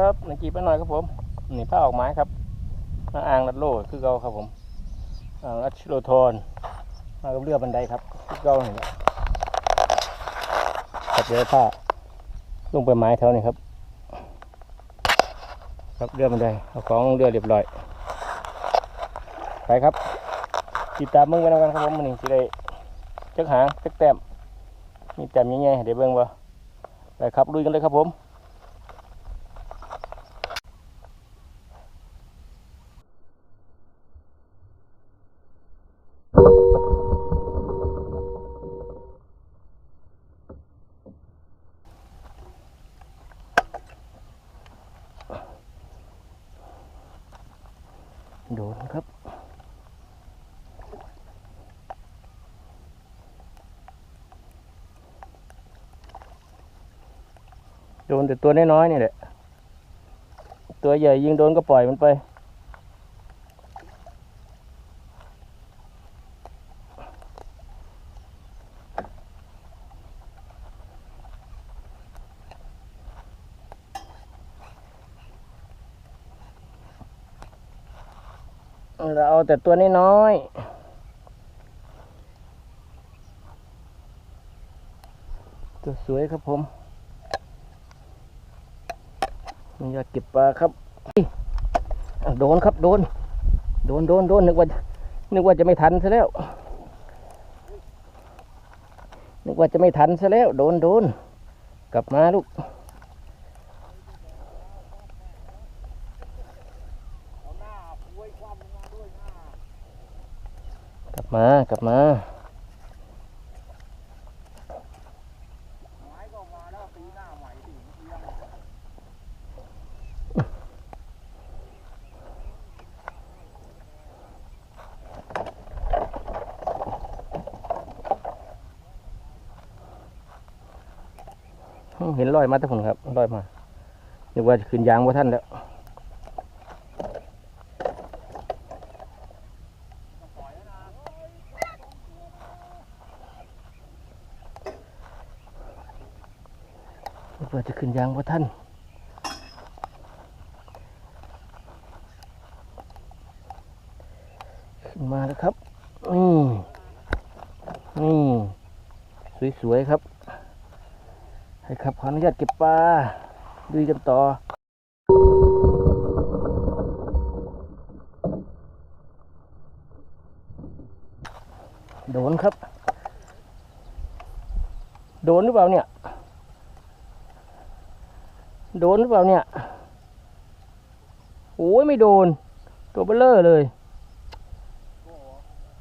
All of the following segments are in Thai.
ครับนักกีบหน่อยครับผมนี่ผ้าออกไม้ครับมาอ่างรัดโลคือเก่าครับผมอ่างอัชโรโทนมากับเรือบันไดครับคือเก่านี่แหละขับเรือผ้าลงไปไม้เท่านี้ครับ ครับเรือบันไดเอาของลงเรือเรียบร้อยไปครับ ติดตามมึงไปแล้วกันครับผมมันนี่สิได้จักหางจักแต้มมีแต้มยังไงเดี๋ยวเบิ่งว่าไปครับลุยกันเลยครับผม ครับ โดนแต่ตัวน้อยๆนี่แหละ ตัวใหญ่ยิงโดนก็ปล่อยมันไป เราเอาแต่ตัวน้อยๆตัวสวยครับผมนี่อยากเก็บปลาครับอะโดนครับโดน โดนโดนโดนนึกว่า นึกว่าจะไม่ทันซะแล้ว นึกว่าจะไม่ทันซะแล้ว โดนโดนกลับมาลูก กลับ มากลับมาเห็นรอยมาแต่ผมครับรอยมานึกว่าจะขึ้นยางว่าท่านแล้ว เพื่อจะขึ้นยางว่าท่านขึ้นมาแล้วครับนี่นี่สวยๆครับให้ครับขออนุญาตเก็บปลาดูกันต่อโดนครับ โดนหรือเปล่าเนี่ย โดนหรือเปล่าเนี่ย โอ้ยไม่โดน ตัวเบลเลอร์เลย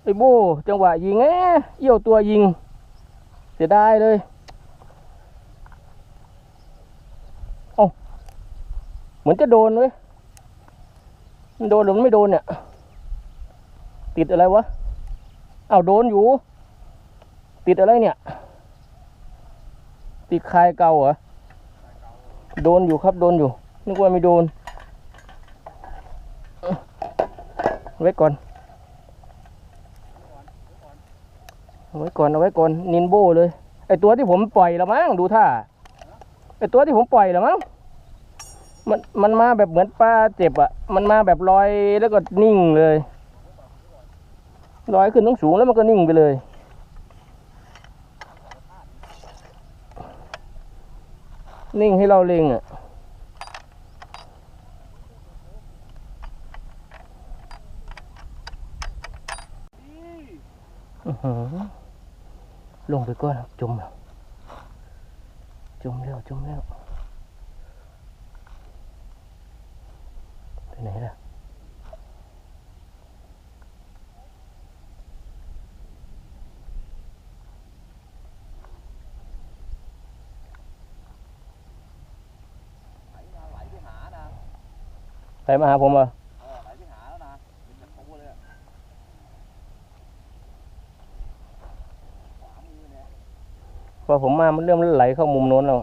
ไอ้โบจังหวะยิงแอะเอี่ยวตัวยิง เสียดายเลย เอ้าเหมือนจะโดนเว้ย มันโดนหรือมันไม่โดนเนี่ย ติดอะไรวะ เอ้าโดนอยู่ ติดอะไรเนี่ย ติดคายเก่าเหรอ โดนอยู่ครับโดนอยู่ นึกว่าไม่โดนเอ้อไว้ก่อนเอาไว้ก่อนเอาไว้ก่อนนินโบเลยไอตัวที่ผมปล่อยละมั้งดูท่าไอตัวที่ผมปล่อยละมั้งมันมันมาแบบเหมือนปลาเจ็บอะ่ะ มันมาแบบลอยแล้วก็นิ่งเลยลอยขึ้นต้องสูงแล้วมันก็นิ่งไปเลย นิ่งให้เราเล็งอะลงไปก่อนจมแล้วจมแล้วจมแล้วไปไหนล่ะ ไหลไปหานะ ใครมาหาผมอะพอผมมามันเริ่มไหลเข้ามุมโน้นแล้ว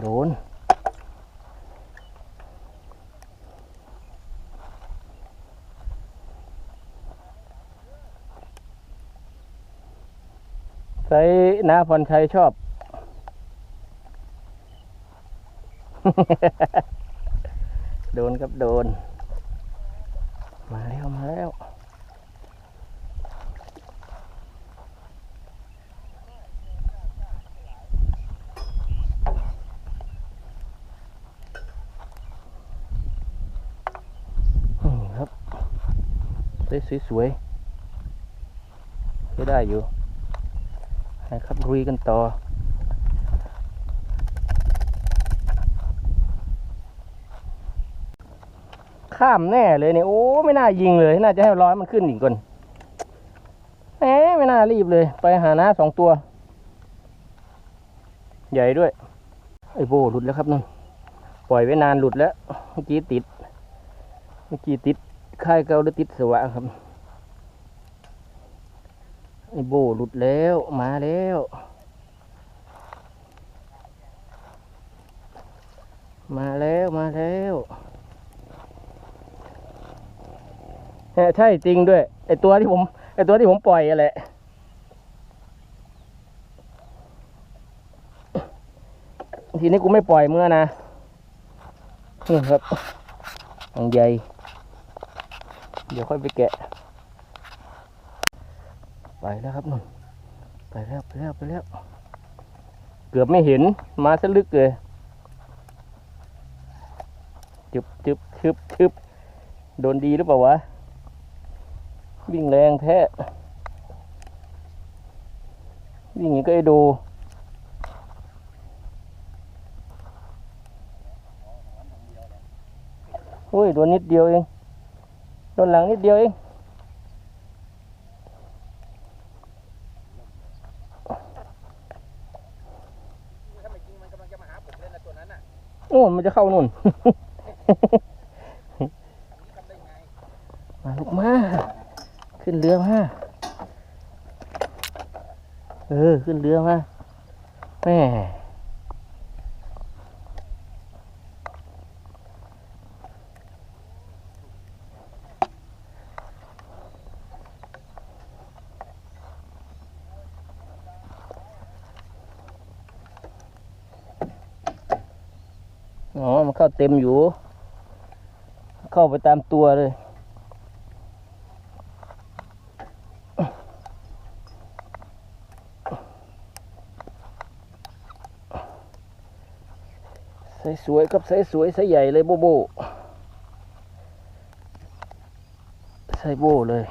โดน ใส่นาพรชัยชอบ โดนครับโดน มาแล้วมาแล้วครับสวยๆใช้ได้อยู่ นะครับรุยกันต่อ ข้ามแน่เลยเนี่ยโอ้ไม่น่ายิงเลย น่าจะให้ร้อยมันขึ้นอีกก่อนแหมไม่น่ารีบเลย ไปหาน้าสองตัว ใหญ่ด้วย ไอ้โบหลุดแล้วครับนั่นปล่อยไว้นานหลุดแล้ว เมื่อกี้ติด เมื่อกี้ติดค่ายเกาหรือติดสวะครับ โบหลุดแล้วมาแล้ว มาแล้วมาแล้วใช่จริงด้วยไอตัวที่ผมไอตัวที่ผมปล่อยอะแหละทีนี้กูไม่ปล่อยเมื่อนะนี่ครับอังใหญ่ เดี๋ยวค่อยไปแกะ ไปแล้วครับนุ่นไปแล้วไปแล้วไปแล้ว เกือบไม่เห็นมาซะลึกเลยจึบจึบชึบชึบโดนดีหรือเปล่าวะ วิ่งแรงแท้วิ่งอย่างนี้ก็ไอ้ดูโอ้ยโดนนิดเดียวเองโดนหลังนิดเดียวเอง ถ้าไม่จริงมันกำลังจะมาหาผมเลยนะตัวนั้นน่ะ โน่นมันจะเข้านู่นมาลูกมา ขึ้นเรือมา เออ ขึ้นเรือมาแม่ อ๋อ มันเข้าเต็มอยู่ เข้าไปตามตัวเลย ใส่สวยกับใส่สวยใส่ใหญ่เลยโบโบ ใส่โบเลย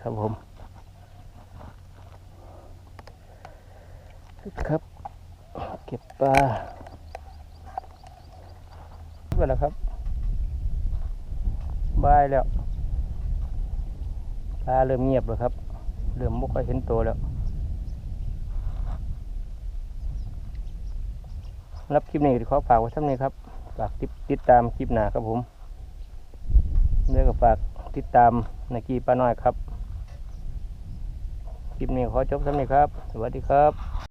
ครับผมครับ เก็บปลาไปแล้วครับบายแล้วปลาเริ่มเงียบแล้วครับ เริ่มม่ค่อยเห็นตัวแล้ว รับคลิปนี้ขอฝากไว้ท่านี้ครับ ฝากติดติดตามคลิปหน้าครับผมเดี๋ยวก็ฝากติดตามในกีป้าน้อยครับ คลิปนี้ขอจบท่านี้ครับ สวัสดีครับ